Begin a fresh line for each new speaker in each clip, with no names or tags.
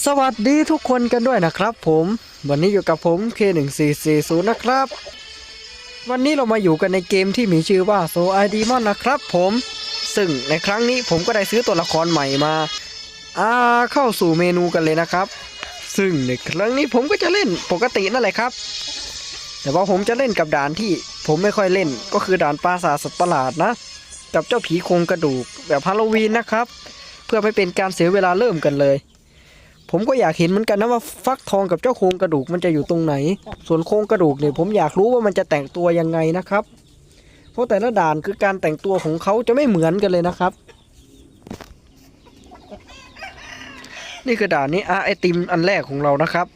สวัสดีทุกคนกันด้วยนะครับผมวันนี้อยู่กับผม K1440 นะครับ วันนี้เรามาอยู่กันในเกมที่มีชื่อว่า So I Demon นะครับผมซึ่งในครั้งนี้ผมก็ได้ซื้อตัวละครใหม่มาอ่าเข้าสู่เมนูกันเลยนะครับ ซึ่งในครั้งนี้ผมก็จะเล่นปกตินั่นแหละครับ แต่ว่าผมจะเล่นกับด่านที่ผมไม่ค่อยเล่นก็คือด่านปราสาทสัตว์ประหลาดนะ กับเจ้าผีโครงกระดูกแบบฮาโลวีนนะครับ เพื่อไม่เป็นการเสียเวลาเริ่มกันเลย ผมก็อยากเห็นเหมือนกันนะว่าฟักทองกับเจ้าโครงกระดูกมันจะอยู่ตรงไหน ส่วนโครงกระดูกเนี่ยผมอยากรู้ว่ามันจะแต่งตัวยังไงนะครับ เพราะแต่ละด่านคือการแต่งตัวของเขาจะไม่เหมือนกันเลยนะครับ นี่คือด่านนี้อาไอติมอันแรกของเรานะครับ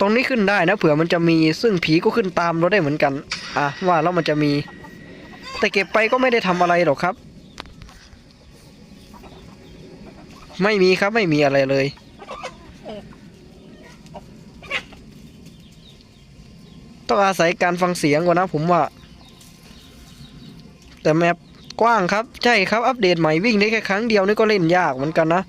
ตรงนี้ขึ้นได้นะเผื่อมันจะมีซึ่งผีก็ขึ้นตามเราได้เหมือนกัน อะว่าแล้วมันจะมี แต่เก็บไปก็ไม่ได้ทำอะไรหรอกครับ ไม่มีครับไม่มีอะไรเลย ต้องอาศัยการฟังเสียงก่อนนะผมว่า แต่แมปกว้างครับ ใช่ครับอัปเดตใหม่วิ่งได้แค่ครั้งเดียวนี่ก็เล่นยากเหมือนกันนะ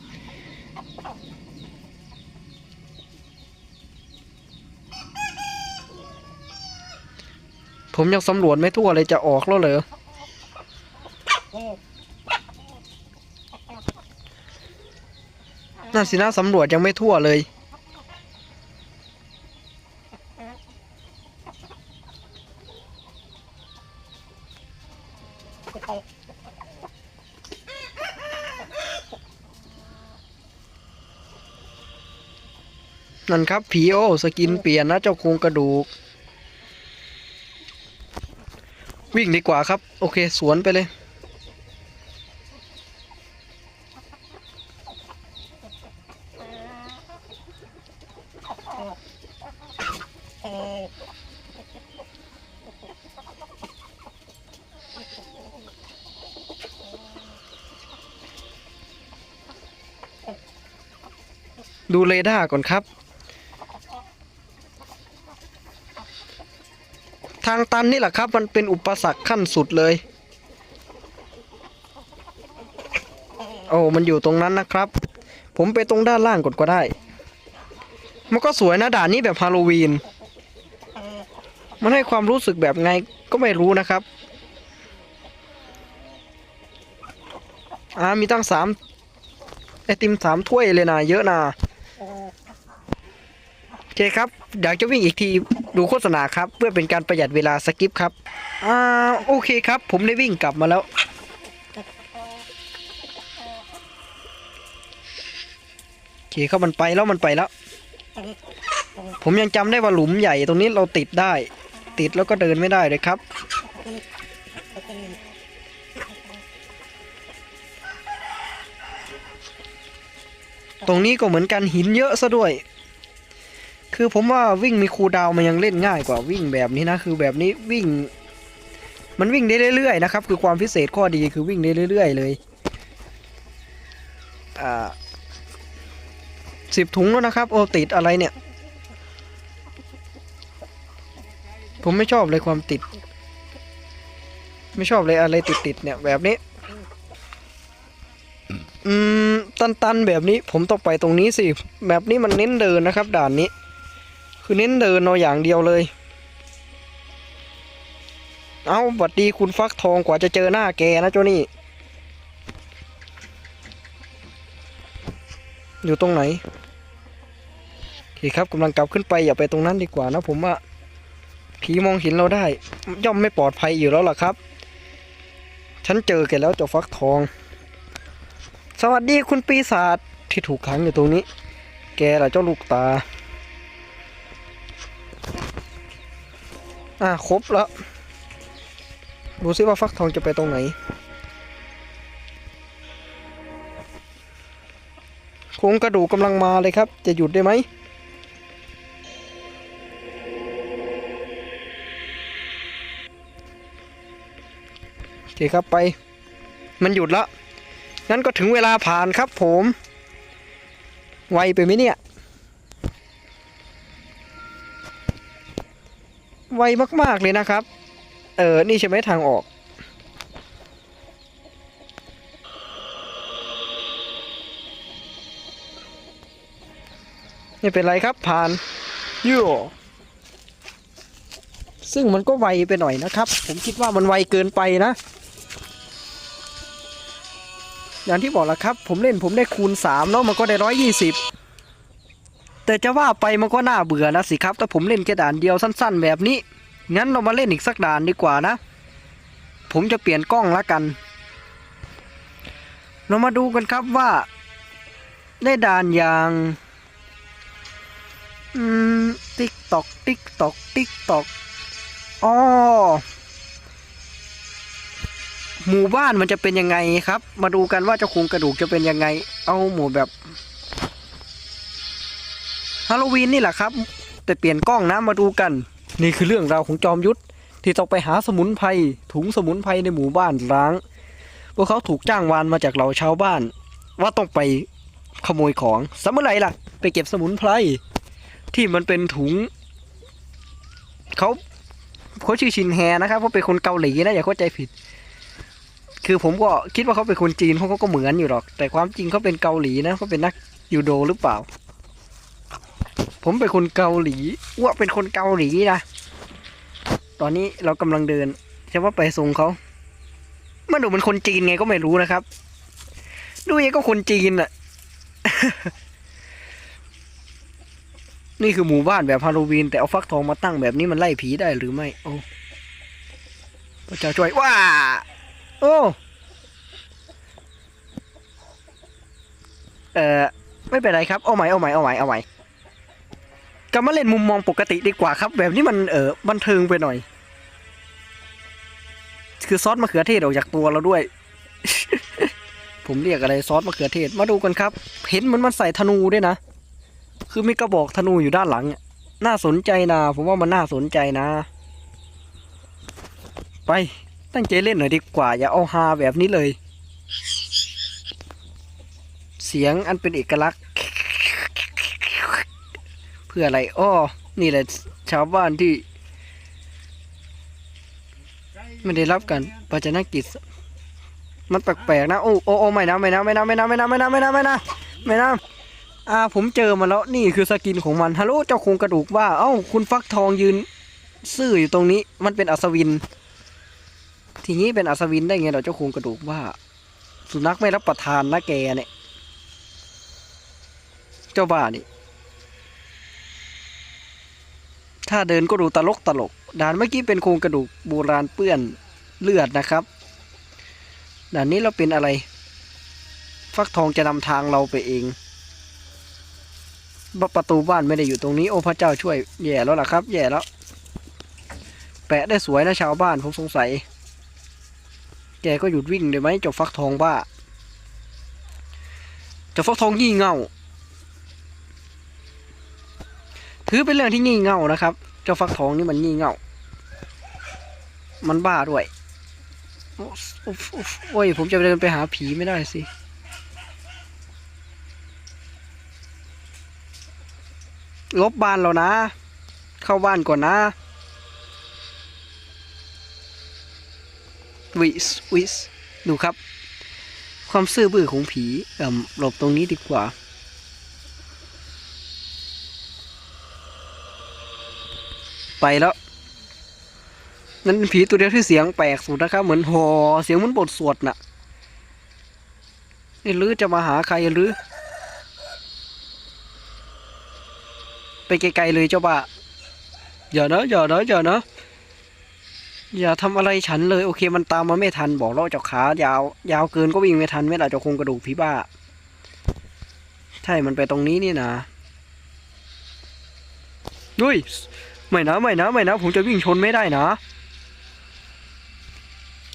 ผมยังสำรวจไม่ทั่วเลยจะออกแล้วเหรอ นั่นสินะสำรวจยังไม่ทั่วเลย นั่นครับผีโอสกินเปลี่ยนนะเจ้าโครงกระดูก วิ่งดีกว่าครับ โอเค สวนไปเลย ดูเรดาร์ก่อนครับ ทางตันนี่แหละครับ มันเป็นอุปสรรคขั้นสุดเลย โอ้มันอยู่ตรงนั้นนะครับ ผมไปตรงด้านล่างกดก็ได้ มันก็สวยนะด่านนี้แบบฮาโลวีน มันให้ความรู้สึกแบบไงก็ไม่รู้นะครับอ่ามีตั้งสามไอติมสามถ้วยเลยนะเยอะนะ เคครับอยากจะวิ่งอีกทีดูโฆษณาครับ เพื่อเป็นการประหยัดเวลาสกิปครับอ่าโอเคครับ ผมได้วิ่งกลับมาแล้ว โอเคครับมันไปแล้วมันไปแล้ว ผมยังจำได้ว่าหลุมใหญ่ตรงนี้เราติดได้ ติดแล้วก็เดินไม่ได้เลยครับ ตรงนี้ก็เหมือนกันหินเยอะซะด้วย คือผมว่าวิ่งมีคูดาวมันยังเล่นง่ายกว่าวิ่งแบบนี้นะ คือแบบนี้วิ่ง มันวิ่งได้เรื่อยๆนะครับ คือความพิเศษข้อดีคือวิ่งได้เรื่อยๆเลยอ่าสิบถุงแล้วนะครับ โอติดอะไรเนี่ย ผมไม่ชอบเลยความติด ไม่ชอบเลยอะไรติดๆเนี่ยแบบนี้อืม ตันๆ แบบนี้ผมต้องไปตรงนี้สิ แบบนี้มันเน้นเดินนะครับ ด่านนี้ คือเน้นเดินเอาอย่างเดียวเลย เอาบัดดีคุณฟักทองกว่าจะเจอหน้าแกนะเจ้านี่ อยู่ตรงไหนโอเคครับกำลังกลับขึ้นไปอย่าไปตรงนั้นดีกว่านะผมว่าผีมองเห็นเราได้ ย่อมไม่ปลอดภัยอยู่แล้วล่ะครับ ฉันเจอแกแล้วเจ้าฟักทอง สวัสดีคุณปีศาจที่ถูกขังอยู่ตรงนี้ แกล่ะเจ้าลูกตา อะครบแล้ว ดูซิว่าฟักทองจะไปตรงไหน โครงกระดูกกำลังมาเลยครับ จะหยุดได้ไหมโอเคครับไป มันหยุดแล้วงั้นก็ถึงเวลาผ่านครับผม ไวไปไหมเนี่ย ไวมาก ๆ เลยนะครับ เออ นี่ใช่ไหมทางออก ไม่เป็นไรครับผ่านยู่ซึ่งมันก็ไวไปหน่อยนะครับ ผมคิดว่ามันไวเกินไปนะ อย่างที่บอกแล้วครับ ผมเล่นผมได้คูณ3เนาะมันก็ได้ร้อยยี่สิบ แต่จะว่าไปมันก็น่าเบื่อนะสิครับถ้าผมเล่นแค่ด่านเดียวสั้น ๆ แบบนี้ งั้นเรามาเล่นอีกสักด่านดีกว่านะ ผมจะเปลี่ยนกล้องละกัน เรามาดูกันครับว่าได้ด่านอย่างอืมติ๊กตอกติ๊กตอกติ๊กตอกอ๋อหมู่บ้านมันจะเป็นยังไงครับ มาดูกันว่าเจ้าครงกระดูกจะเป็นยังไง เอาหมู่แบบ ฮาโลวีนนี่แหละครับ แต่เปลี่ยนกล้องนะมาดูกัน นี่คือเรื่องราวของจอมยุทธที่ต้องไปหาสมุนไพรถุงสมุนไพรในหมู่บ้านร้าง พวกเขาถูกจ้างวานมาจากเหล่าชาวบ้าน ว่าต้องไปขโมยของสมื่อไหรล่ะ ไปเก็บสมุนไพรที่มันเป็นถุงเขาเขาชื่อชินแฮนะครับเขาเป็นคนเกาหลีนะอย่าเข้าใจผิด คือผมก็คิดว่าเขาเป็นคนจีนเพราะเขาก็เหมือนอยู่หรอก แต่ความจริงเขาเป็นเกาหลีนะเขาเป็นนักยูโดหรือเปล่า ผมเป็นคนเกาหลีอ้วเป็นคนเกาหลีนะ ตอนนี้เรากำลังเดินใช่ว่าไปส่งเขามันดูเป็นคนจีนไงก็ไม่รู้นะครับ ดูยังก็คนจีนอะนี่คือหมู่บ้านแบบฮาโลวีน แต่เอาฟักทองมาตั้งแบบนี้มันไล่ผีได้หรือไม่ โอ้พระเจ้าช่วยว้า โอ้เออไม่เป็นไรครับ เอาใหม่เอาใหม่เอาใหม่เอาใหม่ กลับมาเล่นมุมมองปกติดีกว่าครับ แบบนี้มันเออบันเทิงไปหน่อย คือซอสมะเขือเทศออกจากตัวเราด้วย ผมเรียกอะไรซอสมะเขือเทศ มาดูกันครับ เห็นมันมันใส่ธนูด้วยนะ คือมีกระบอกธนูอยู่ด้านหลังน่าสนใจนะ ผมว่ามันน่าสนใจนะ ไปตั้งใจเล่นหน่อยดีกว่า อย่าเอาฮาแบบนี้เลย เสียงอันเป็นเอกลักษณ์ พื่ออะไรอ้อนี่แหละชาวบ้านที่ ไม่ได้รับการปัจนกิจ มันแปลกๆนะ โอ้โอ้โอ้ไม่นะไม่นะไม่นะไม่นะไม่นะไม่นะไม่นะไม่นะไม่นะอ่าผมเจอมาแล้วนี่คือสกินของมันฮัลโหลเจ้าโครงกระดูกว่า เอ้าคุณฟักทองยืนซื่ออยู่ตรงนี้ มันเป็นอัศวิน ทีนี้เป็นอัศวินได้ไงเราเจ้าโครงกระดูกว่า สุนัขไม่รับประทานนะแกเนี่ย เจ้าบ้านี่ ถ้าเดินก็ดูตลกตลก ด่านเมื่อกี้เป็นโครงกระดูกโบราณเปื้อนเลือดนะครับ ด่านนี้เราเป็นอะไร ฟักทองจะนำทางเราไปเอง ประตูบ้านไม่ได้อยู่ตรงนี้ โอ้พระเจ้าช่วย แย่แล้วล่ะครับ แย่แล้ว แปะได้สวยนะชาวบ้านผมสงสัย แกก็หยุดวิ่งเลยไหมเจ้าฟักทองบ้าเจ้าฟักทองงี่เง่า ถือเป็นเรื่องที่งี่เง่านะครับ เจ้าฟักทองนี่มันงี่เง่า มันบ้าด้วย โอ้ยผมจะเดินไปหาผีไม่ได้สิลบบ้านเรานะ เข้าบ้านก่อนนะวิสวิสดูครับ ความซื่อบื้อของผีเอ่มหลบตรงนี้ดีกว่า ไปแล้ว นั่นผีตัวเดียวที่เสียงแปลกสุดนะครับ เหมือนหอเสียงเหมือนบทสวดน่ะนี่หรือจะมาหาใครหรือ ไปไกลๆเลยเจ้าบ่าอย่านะอย่านะอย่านะอย่าทำอะไรฉันเลยโอเคมันตามมาไม่ทันบอกแล้วจ้าขายาว ยาวเกินก็วิ่งไม่ทันไม่ล่ะจ้าโคงกระดูกผีบ้า ใช่มันไปตรงนี้นี่นะดุย ไม่นะไม่นะไม่นะ ผมจะวิ่งชนไม่ได้นะ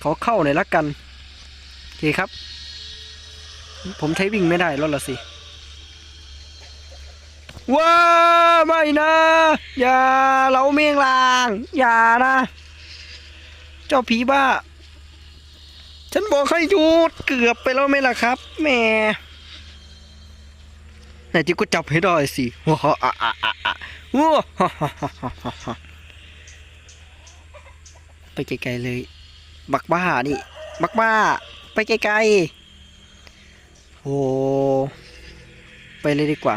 ขอเข้าหน่อยละกันโอเคครับ ผมใช้วิ่งไม่ได้แล้วล่ะสิว้าไม่นะ อย่าเราเมียงลาง อย่านะ เจ้าผีบ้า ฉันบอกให้หยุดเกือบไปแล้วไหมล่ะครับแม่ ไหนที่กูจับให้ได้สิว้าอะอะอะอะว้าฮ่าฮ่าฮ่าฮ่าไปไกลๆเลย บักบ้านี่ บักบ้า ไปไกลๆโอ้ไปเลยดีกว่า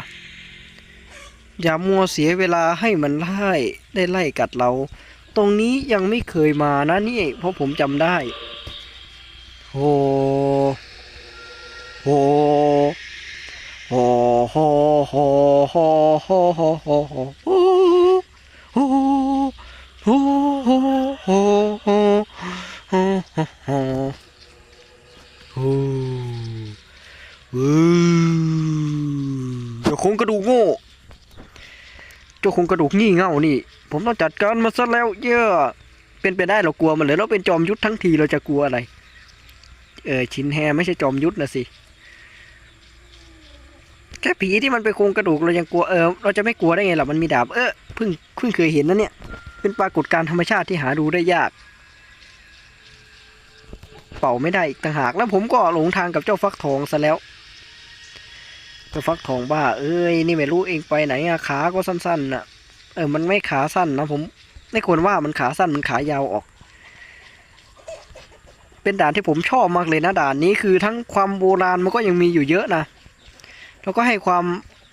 อย่ามัวเสียเวลาให้มันไล่ได้ไล่กัดเรา ตรงนี้ยังไม่เคยมานะนี่ เพราะผมจำได้โหโห โหโหโหโหโหโหโหโหโหโหโหโหโหโหโหโหโหเจ้าคงกระดูกโง่เจ้าคงกระดูกงี่เง่านี่ ผมต้องจัดการมันซะแล้วเยอะเป็นไปได้เรากลัวมันเลยเราเป็นจอมยุทธทั้งทีเราจะกลัวอะไร เออชินแฮไม่ใช่จอมยุทธนะสิ ค่ผีที่มันไปโครงกระดูกเรายังกลัวเออเราจะไม่กลัวได้ไงล่ะมันมีดาบเออเพิ่งเพิ่งเคยเห็นนะเนี่ย เป็นปรากฏการธรรมชาติที่หาดูได้ยาก เป่าไม่ได้อีกต่างหากแล้วผมก็หลงทางกับเจ้าฟักทองซะแล้วเจ้าฟักทองบ้า เอ้ยนี่ไม่รู้เองไปไหนอะขาก็สั้นๆน่ะ เออมันไม่ขาสั้นนะผมไม่ควรว่ามันขาสั้นมันขายาวออก เป็นด่านที่ผมชอบมากเลยนะด่านนี้คือทั้งความโบราณมันก็ยังมีอยู่เยอะนะ แล้วก็ให้ความ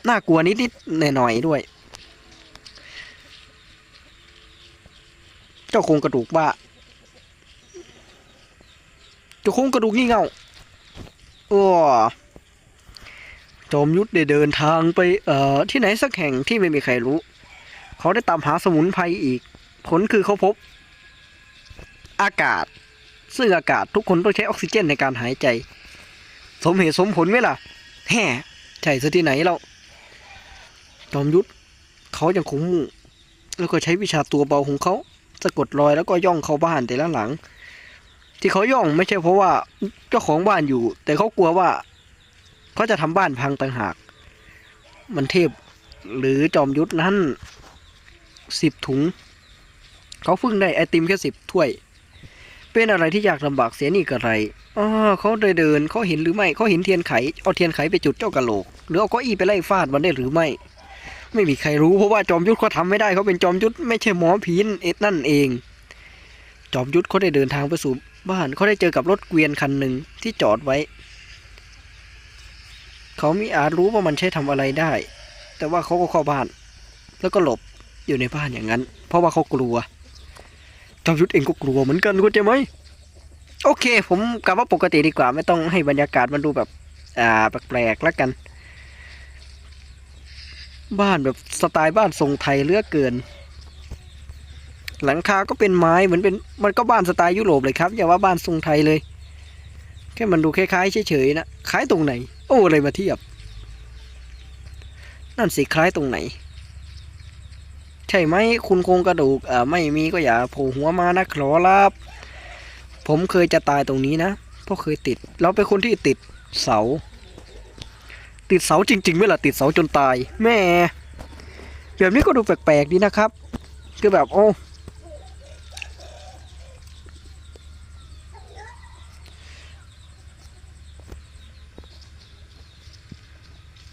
น่ากลัวนิดๆหน่อยๆด้วย เจ้าโครงกระดูกว่าเจ้าโครงกระดูกงี่เง่าโอ้จอมยุทธได้เดินทางไปเอ่อที่ไหนสักแห่งที่ไม่มีใครรู้ เขาได้ตามหาสมุนไพรอีก ผลคือเขาพบ อากาศ ซึ่งอากาศทุกคนต้องใช้ออกซิเจนในการหายใจ สมเหตุสมผลไหมล่ะ แฮ่ ใช่ซะที่ไหนเราจอมยุทธเขายังคงมุ่งแล้วก็ใช้วิชาตัวเบาของเขาสะกดรอยแล้วก็ย่องเข้าบ้านแต่ละหลัง ที่เขาย่องไม่ใช่เพราะว่าเจ้าของบ้านอยู่ แต่เขากลัวว่าเขาจะทำบ้านพังต่างหาก มันเทพหรือจอมยุทธนั้นสิบถุง เขาเพิ่งได้ไอติมแค่สิบถ้วย เป็นอะไรที่ยากลำบากเสียนี่กระไรอ๋อเขาเดินเดินเขาเห็นหรือไม่เขาเห็นเทียนไข เอาเทียนไขไปจุดเจ้ากะโหลก หรือเอาก้อี้ไปไล่ฟาดมันได้หรือไม่ ไม่มีใครรู้เพราะว่าจอมยุทธเขาทำไม่ได้เขาเป็นจอมยุทธไม่ใช่หมอผีนเอ็ดนั่นเอง จอมยุทธเขาได้เดินทางไปสู่บ้านเขาได้เจอกับรถเกวียนคันหนึ่งที่จอดไว้ เขามิอาจรู้ว่ามันใช้ทำอะไรได้ แต่ว่าเขาก็เข้าบ้าน แล้วก็หลบอยู่ในบ้านอย่างนั้น เพราะว่าเขากลัว จอมยุทธเองก็กลัวเหมือนกันเข้าใจไหมโอเค ผมกลับว่าปกติดีกว่า ไม่ต้องให้บรรยากาศมันดูแบบ อ่าแปลกๆแล้วกัน บ้านแบบสไตล์บ้านทรงไทยเลือกเกิน หลังคาก็เป็นไม้เหมือนเป็นมันก็บ้านสไตล์ยุโรปเลยครับอย่าว่าบ้านทรงไทยเลย แค่มันดูคล้ายๆเฉยๆนะคล้ายตรงไหน โอ้อะไรมาเทียบ นั่นสิคล้ายตรงไหน ใช่ไหมคุณโครงกระดูกอ่าไม่มีก็อย่าโผล่หัวมานะขอรับ ผมเคยจะตายตรงนี้นะเพราะเคยติด เราเป็นคนที่ติดเสา ติดเสาจริงๆไม่ล่ะติดเสาจนตาย แม่แบบนี้ก็ดูแปลกๆดีนะครับ คือแบบโอ้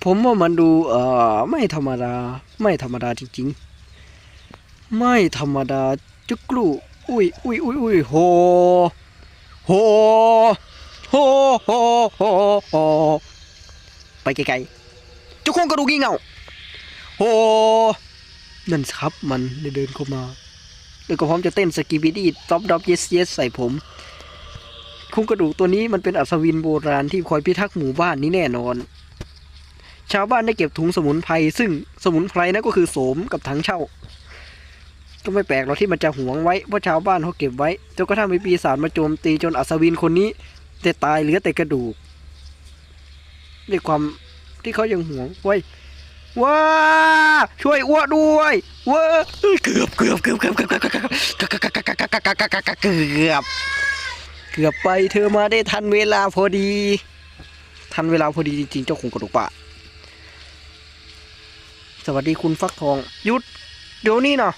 ผมว่ามันดูเอ่อไม่ธรรมดา ไม่ธรรมดาจริง ๆ ไม่ธรรมดาจุกลูอุ้ยอุ้ยอุ้ยอุ้ยโหโหโหโหโหโหไปไกลๆจ้าโคงกระดูกงี่เง่าโหนั่นสครับมันได้เดินเข้ามาแล้วก็พร้อมจะเต้นสกีบิดี้ท็อปดอปเยสเยสใส่ผมโครงกระดูกตัวนี้มันเป็นอัศวินโบราณที่คอยพิทักษ์หมู่บ้านนี้แน่นอน ชาวบ้านได้เก็บถุงสมุนไพรซึ่งสมุนไพรนั่นก็คือโสมกับถังเช่า ก็ไม่แปลกหรอกที่มันจะหวงไว้เพราะชาวบ้านเขาเก็บไว้จนกระทั่งมีปีศาจมาโจมตีจนอัศวินคนนี้จะตายเหลือแต่กระดูกด้วยความที่เขายังหวงไว้ว้าช่วยอ้วด้วยว้าเกือบเกือบเกือบเกือบเกือบเกือบเกือบเกือบเกือบไปเธอมาได้ทันเวลาพอดี ทันเวลาพอดีจริงๆเจ้าคงกระดูกปะสวัสดีคุณฟักทองหยุดเดี๋ยวนี้เนาะ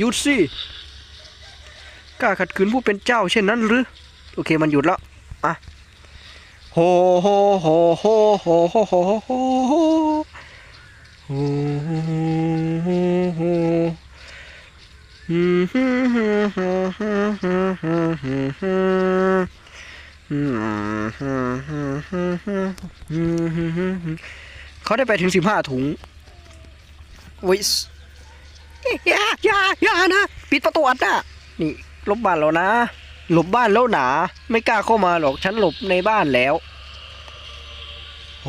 หยุดสิกล้าขัดขืนผู้เป็นเจ้าเช่นนั้นหรือ โอเคมันหยุดแล้วอะโหโหโหโหโหโหโหโหโหโหโหอืมฮึมฮึมฮึมฮึมฮึมฮึมฮึมฮึมอืมฮึมฮึมฮึมฮึมฮึมฮึมฮึมเขาได้ไปถึงสิบห้าถุงวิส อย่าอย่าอย่านะปิดประตูอัดหน้านี่ลบบ้านแล้วนะ หลบบ้านแล้วหนา ไม่กล้าเข้ามาหรอกฉันหลบในบ้านแล้วโ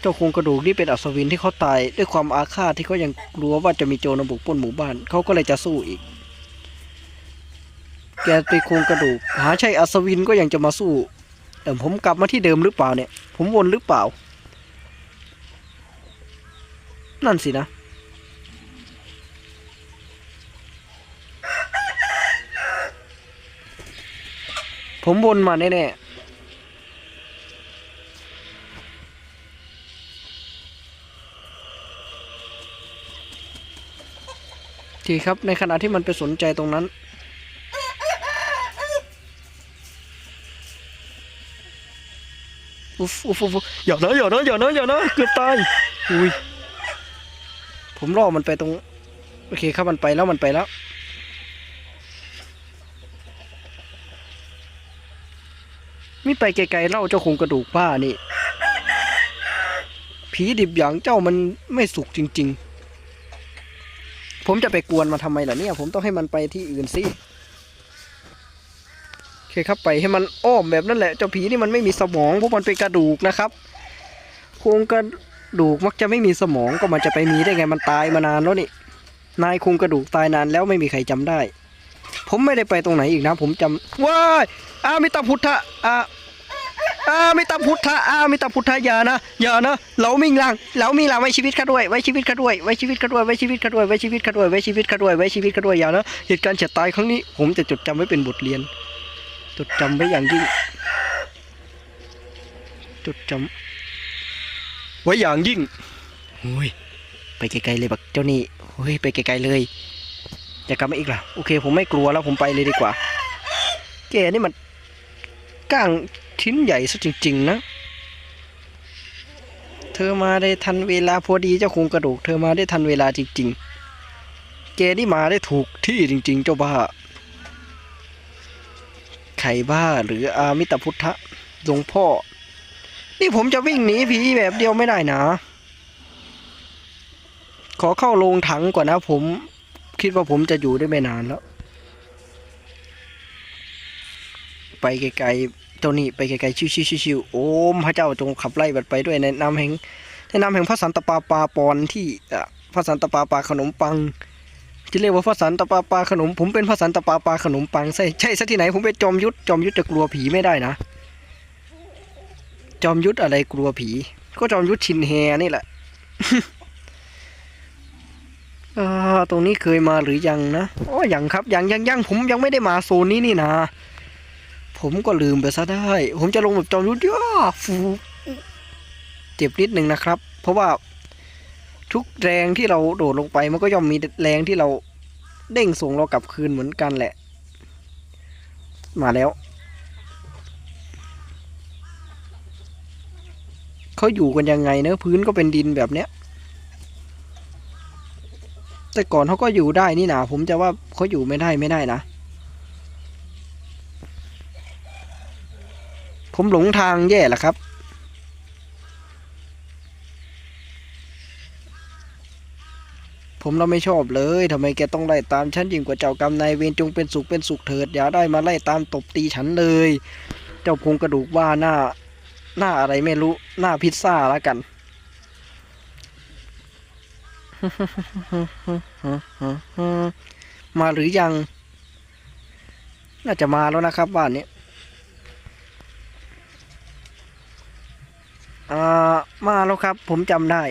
เจ้าโครงกระดูกนี่เป็นอัศวินที่เขาตาย ด้วยความอาฆาตที่เขายังกลัวว่าจะมีโจรบุกปล้นหมู่บ้านเขาก็เลยจะสู้อีก แกไปโครงกระดูก หาใช่อัศวินก็ยังจะมาสู้แต่ผมกลับมาที่เดิมหรือเปล่าเนี่ย ผมวนหรือเปล่า นั่นสินะ ผมวนมาแน่ๆทีครับในขณะที่มันไปสนใจตรงนั้น อุฟอุฟอุฟอย่านะอย่านะอย่านะอย่านะเกือบตายอุ้ยผมล่อมันไปตรง โอเคครับมันไปแล้วมันไปแล้วมิไปไกลๆเล่าเจ้าคงกระดูกป้านี่ ผีดิบอย่างเจ้ามันไม่สุกจริง ๆ ผมจะไปกวนมันทำไมล่ะเนี่ย ผมต้องให้มันไปที่อื่นสิ เคครับไปให้มันอ้อมแบบนั้นแหละเจ้าผีนี่มันไม่มีสมองเพราะมันเป็นกระดูกนะครับโครงกระดูกมักจะไม่มีสมองก็มันจะไปมีได้ไงมันตายมานานแล้วนี่นายโครงกระดูกตายนานแล้วไม่มีใครจำได้ ผมไม่ได้ไปตรงไหนอีกนะ ผมจำว้ายอามิตาพุทธะอาอามิตาพุทธะอามิตาพุทธะอย่านะอย่านะเหลามิ่งลังเหลามิ่งลังไว้ชีวิตข้าด้วยไว้ชีวิตข้าด้วยไว้ชีวิตข้าด้วยไว้ชีวิตข้าด้วยไว้ชีวิตข้าด้วยไว้ชีวิตข้าด้วยไว้ชีวิตข้าด้วยอย่านะเหตุการณ์เฉียดตายครั้งนี้ผมจะจดจำไว้เป็นบทเรียน จดจำไว้อย่างยิ่ง จดจำไว้อย่างยิ่งโอ้ยไปไกลๆเลยบักเจ้านี่เฮ้ยไปไกลๆเลยจะกลับมาอีกล่ะโอเค ผมไม่กลัวแล้วผมไปเลยดีกว่าแกนี่มันก้างชิ้นใหญ่ซะจริง ๆ นะ เธอมาได้ทันเวลาพอดีเจ้าโครงกระดูก เธอมาได้ทันเวลาจริง ๆ แกนี่มาได้ถูกที่จริง ๆ เจ้าบ้า ไขบ้าหรืออามิตพุทธะหลวงพ่อ นี่ผมจะวิ่งหนีผีแบบเดียวไม่ได้นะ ขอเข้าโรงถังก่อนนะผม คิดว่าผมจะอยู่ได้ไม่นานแล้ว ไปไกลๆเจ้านี่ไปไกลๆชิวๆๆๆโอ้มพระเจ้าจงขับไล่บัดไปด้วยในนามแห่งในนามแห่งพระสันตปาปาปอนที่พระสันตปาปาขนมปัง จะเรียกว่าพระสันตะปาปาขนม ผมเป็นพระสันตะปาปาขนมปังใช่ใช่ซะที่ไหนผมเป็นจอมยุทธจอมยุทธจะกลัวผีไม่ได้นะ จอมยุทธอะไรกลัวผี ก็จอมยุทธชินแฮนี่แหละตรงนี้เคยมาหรือยังนะอ๋อยังครับยังยังยังผมยังไม่ได้มาโซนนี้นี่นะ ผมก็ลืมไปซะได้ ผมจะลงแบบจอมยุทธย่าฟูเจ็บนิดนึงนะครับ เพราะว่า ทุกแรงที่เราโดดลงไปมันก็ย่อมมีแรงที่เราเด้งส่งเรากลับคืนเหมือนกันแหละ มาแล้ว เขาอยู่กันยังไงเนอะพื้นก็เป็นดินแบบเนี้ย แต่ก่อนเขาก็อยู่ได้นี่นะผมจะว่าเขาอยู่ไม่ได้ไม่ได้นะ ผมหลงทางแย่ละครับ ผมเราไม่ชอบเลยทำไมแกต้องไล่ตามฉันยิ่งกว่าเจ้ากรรมนายเวรจงเป็นสุขเป็นสุขเถิดอย่าได้มาไล่ตามตบตีฉันเลย เจ้าพงกระดูกว่าหน้าหน้าอะไรไม่รู้หน้าพิซซ่าแล้วกันมาหรือยัง น่าจะมาแล้วนะครับบ้านนี้อ่ามาแล้วครับผมจำได้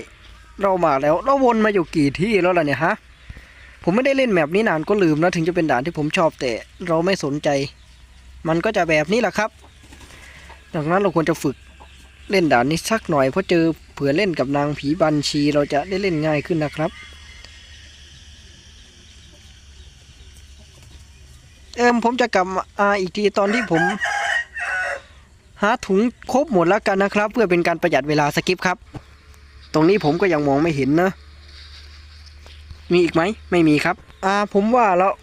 เรามาแล้ว เราวนมาอยู่กี่ที่แล้วล่ะเนี่ยฮะ ผมไม่ได้เล่นแมปนี้นานก็ลืมนะถึงจะเป็นด่านที่ผมชอบแต่เราไม่สนใจ มันก็จะแบบนี้แหละครับ ดังนั้นเราควรจะฝึกเล่นด่านนี้สักหน่อยเพราะเจอเผื่อเล่นกับนางผีบัญชีเราจะได้เล่นง่ายขึ้นนะครับ เอิมผมจะกลับมาอีกทีตอนที่ผม หาถุงครบหมดแล้วกันนะครับ เพื่อเป็นการประหยัดเวลาสกิปครับ ตรงนี้ผมก็ยังมองไม่เห็นนะ มีอีกไหม ไม่มีครับ อ่า ผมว่าแล้ว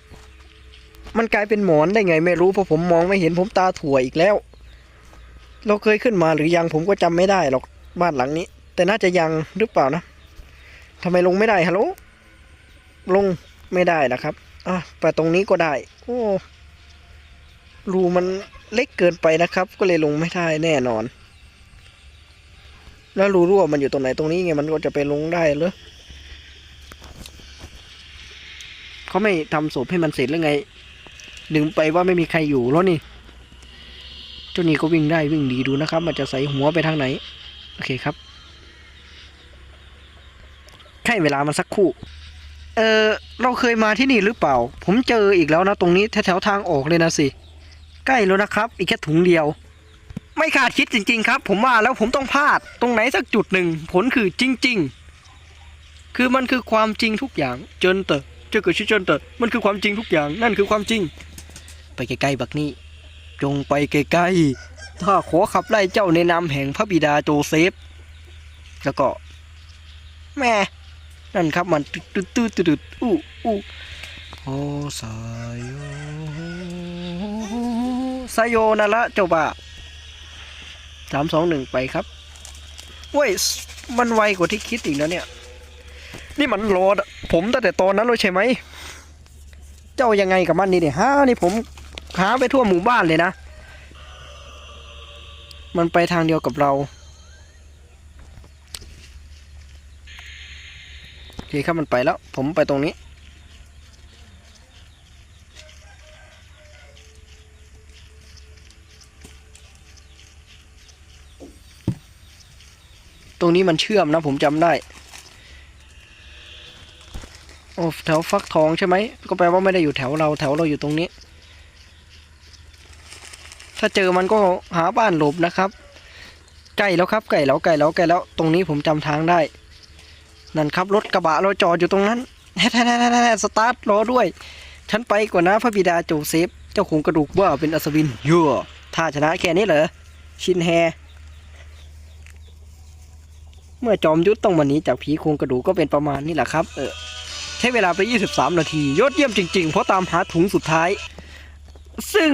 มันกลายเป็นหมอนได้ไง ไม่รู้เพราะผมมองไม่เห็นผมตาถั่วอีกแล้ว เราเคยขึ้นมาหรือยังผมก็จำไม่ได้หรอกบ้านหลังนี้ แต่น่าจะยังหรือเปล่านะทำไมลงไม่ได้ฮัลโหลลงไม่ได้นะครับ อะไปตรงนี้ก็ได้ โอ้รูมันเล็กเกินไปนะครับ ก็เลยลงไม่ได้แน่นอน แล้วรูรั่วมันอยู่ตรงไหนตรงนี้ไงมันก็จะไปลงได้เหรอเขาไม่ทำศพให้มันเสร็จหรือไง ดึงไปว่าไม่มีใครอยู่แล้วนี่เจ้านี่ก็วิ่งได้วิ่งดีดูนะครับ มันจะใส่หัวไปทางไหน โอเคครับให้เวลามันสักคู่ เออเราเคยมาที่นี่หรือเปล่า ผมเจออีกแล้วนะ ตรงนี้แถวๆทางออกเลยนะสิ ใกล้แล้วนะครับ อีกแค่ถุงเดียว ไม่คาดคิดจริง ๆ ครับ ผมว่าแล้วผมต้องพลาดตรงไหนสักจุดหนึ่งผลคือจริง ๆ คือมันคือความจริงทุกอย่างจนเตอร์เจ้าเกิดชื่อจนเตอร์มันคือความจริงทุกอย่างนั่นคือความจริง ไปใกล้ๆบักนี่จงไปใกล้ๆถ้าขอขับไล่เจ้าในนามแห่งพระบิดาโจเซฟ แล้วก็แม่นั่นครับมันตืดตืดตืดอู้อู้โอ้สายโยสายโยนั่นละเจ้าบ่า สามสองหนึ่งไปครับเว้ยมันไวกว่าที่คิดอีกนะเนี่ย นี่มันรอผมตั้งแต่ตอนนั้นเลยใช่ไหม เจ้ายังไงกับมันนี่เนี่ยฮะนี่ผมหาไปทั่วหมู่บ้านเลยนะ มันไปทางเดียวกับเราโอเคครับมันไปแล้ว ผมไปตรงนี้ ตรงนี้มันเชื่อมนะผมจำได้โอ้แถวฟักทองใช่ไหมก็แปลว่าไม่ได้อยู่แถวเราแถวเราอยู่ตรงนี้ ถ้าเจอมันก็หาบ้านหลบนะครับใกล้แล้วครับใกล้แล้วใกล้แล้วใกล้แล้ว ตรงนี้ผมจำทางได้ นั่นครับรถกระบะเราจอดอยู่ตรงนั้นแฮ่ๆๆๆสตาร์ทรอด้วย ฉันไปก่อนนะพระบิดาโจเซฟ เจ้าคงกระดูกว่าเป็นอัศวินยั่วถ้าชนะแค่นี้เหรอชินแฮ เมื่อจอมยุทธต้องมาหนีจากผีโครงกระดูกก็เป็นประมาณนี้แหละครับ เออใช้เวลาไป 23 นาทียอดเยี่ยมจริง ๆ เพราะตามหาถุงสุดท้าย ซึ่ง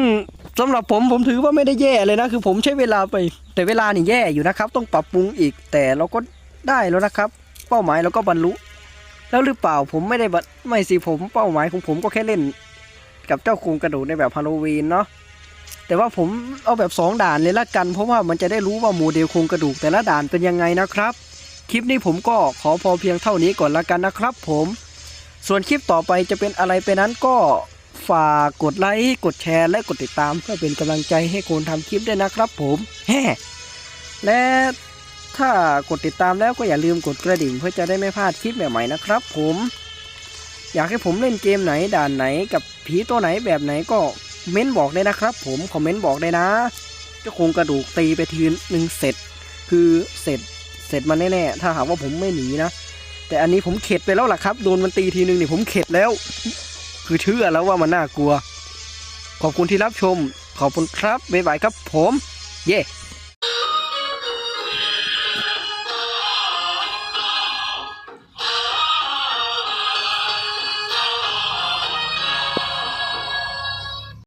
สำหรับผมผมถือว่าไม่ได้แย่เลยนะ คือผมใช้เวลาไป แต่เวลานี่แย่อยู่นะครับ ต้องปรับปรุงอีกแต่เราก็ได้แล้วนะครับ เป้าหมายเราก็บรรลุ แล้วหรือเปล่าผมไม่ได้บัไม่สิผมเป้าหมายของผมก็แค่เล่น กับเจ้าโครงกระดูกในแบบฮาโลวีนเนาะแต่ว่าผมเอาแบบสองด่านเลยละกัน เพราะว่ามันจะได้รู้ว่าโมเดลโครงกระดูกแต่ละด่านเป็นยังไงนะครับ คลิปนี้ผมก็ขอพอเพียงเท่านี้ก่อนละกันนะครับ ผม ส่วนคลิปต่อไปจะเป็นอะไรไปนั้นก็ฝากกดไลค์กดแชร์และกดติดตาม เพื่อเป็นกำลังใจให้คนทำคลิปด้วยนะครับ ผมแฮ่และถ้ากดติดตามแล้วก็อย่าลืมกดกระดิ่งเพื่อจะได้ไม่พลาดคลิปใหม่ๆนะครับ ผม อยากให้ผมเล่นเกมไหนด่านไหนกับผีตัวไหนแบบไหนก็เม้นบอกได้นะครับ ผมคอมเมนต์บอกได้นะเจ้าโคงกระดูกตีไปทีหนึ่งเสร็จ คือเสร็จ เสร็จมันแน่ๆถ้าหากว่าผมไม่หนีนะแต่อันนี้ผมเข็ดไปแล้วล่ะครับโดนมันตีทีนึงนี่ผมเข็ดแล้ว คือเชื่อแล้วว่ามันน่ากลัว ขอบคุณที่รับชม ขอบคุณครับบ๊ายบายครับผม เย่